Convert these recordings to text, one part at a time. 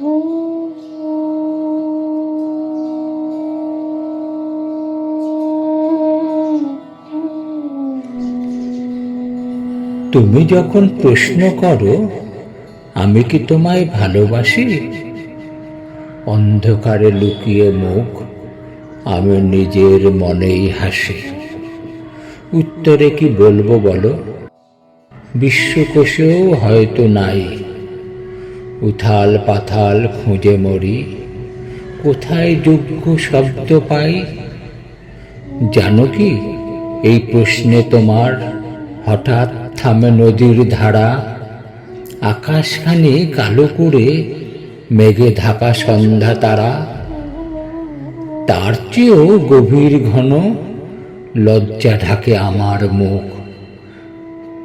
তুমি যখন প্রশ্ন করো, আমি কি তোমায় ভালোবাসি? অন্ধকারে লুকিয়ে মুখ, আমি নিজের মনেই হাসি। উত্তরে কি বলব বলো? বিশ্বকোষেও হয়তো নাই। উথাল পাথাল খুঁজে মরি। কোথায় যোগ্য শব্দ পাই? জানো কি, এই প্রশ্নে তোমার হঠাৎ থামে নদীর ধারা। আকাশখানি কালো করে মেঘে ঢাকা সন্ধ্যা তারা। তার চেয়েও গভীর ঘন লজ্জা ঢাকে আমার মুখ।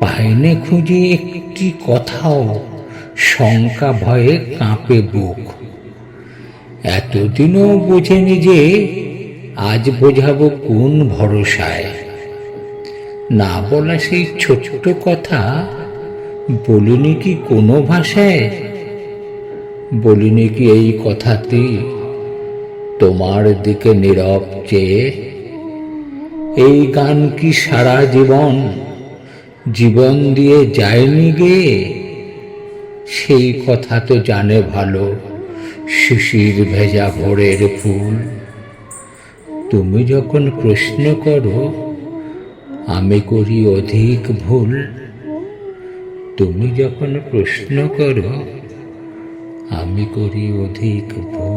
পাইনে খুঁজে একটি কথাও শঙ্কা ভয়ে কাঁপে বুক। এতদিনও বুঝেনি যে আজ বোঝাবো কোন ভরসায়। না বলা সেই ছোট্ট কথা, বলিনি কি কোনো ভাষায়? বলিনি কি এই কথাটি তোমার দিকে নীরব চেয়ে? এই গান কি সারা জীবন জীবন দিয়ে যায়নি গে? সেই কথা তো জানে ভালো, শিশির ভেজা ভোরের ফুল। তুমি যখন প্রশ্ন করো, আমি করি অধিক ভুল। তুমি যখন প্রশ্ন করো, আমি করি অধিক ভুল।